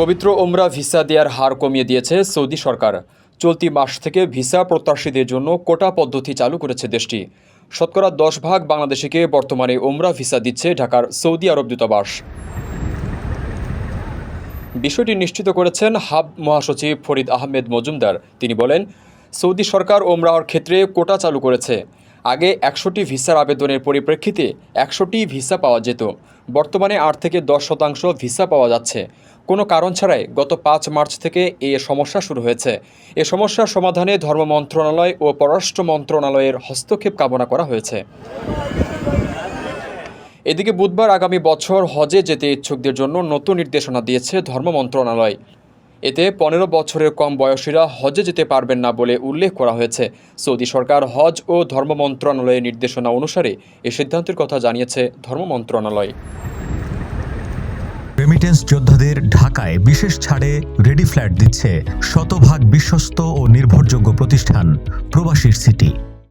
পবিত্র ওমরা ভিসা দেওয়ার হার কমিয়ে দিয়েছে সৌদি সরকার। চলতি মাস থেকে ভিসা প্রত্যাশীদের জন্য কোটা পদ্ধতি চালু করেছে দেশটি। শতকরা দশ ভাগ বাংলাদেশিকে বর্তমানে ওমরা ভিসা দিচ্ছে ঢাকার সৌদি আরব দূতাবাস। বিষয়টি নিশ্চিত করেছেন হাব মহাসচিব ফরিদ আহমেদ মজুমদার। তিনি বলেন, সৌদি সরকার ওমরাহর ক্ষেত্রে কোটা চালু করেছে। আগে একশোটি ভিসার আবেদনের পরিপ্রেক্ষিতে একশোটি ভিসা পাওয়া যেত। বর্তমানে আট থেকে দশ শতাংশ ভিসা পাওয়া যাচ্ছে। কোনো কারণ ছাড়াই গত পাঁচ মার্চ থেকে এ সমস্যা শুরু হয়েছে। এ সমস্যার সমাধানে ধর্ম মন্ত্রণালয় ও পররাষ্ট্র মন্ত্রণালয়ের হস্তক্ষেপ কামনা করা হয়েছে। এদিকে বুধবার আগামী বছর হজে যেতে ইচ্ছুকদের জন্য নতুন নির্দেশনা দিয়েছে ধর্ম মন্ত্রণালয়। এতে পনেরো বছরের কম বয়সীরা হজে যেতে পারবেন না বলে উল্লেখ করা হয়েছে। সৌদি সরকার হজ ও ধর্ম মন্ত্রণালয়ের নির্দেশনা অনুসারে এ সিদ্ধান্তের কথা জানিয়েছে ধর্ম মন্ত্রণালয়। রেমিটেন্স যোদ্ধাদের ঢাকায় বিশেষ ছাড়ে রেডি ফ্ল্যাট দিচ্ছে শতভাগ বিশ্বস্ত ও নির্ভরযোগ্য প্রতিষ্ঠান, প্রবাসীর সিটি।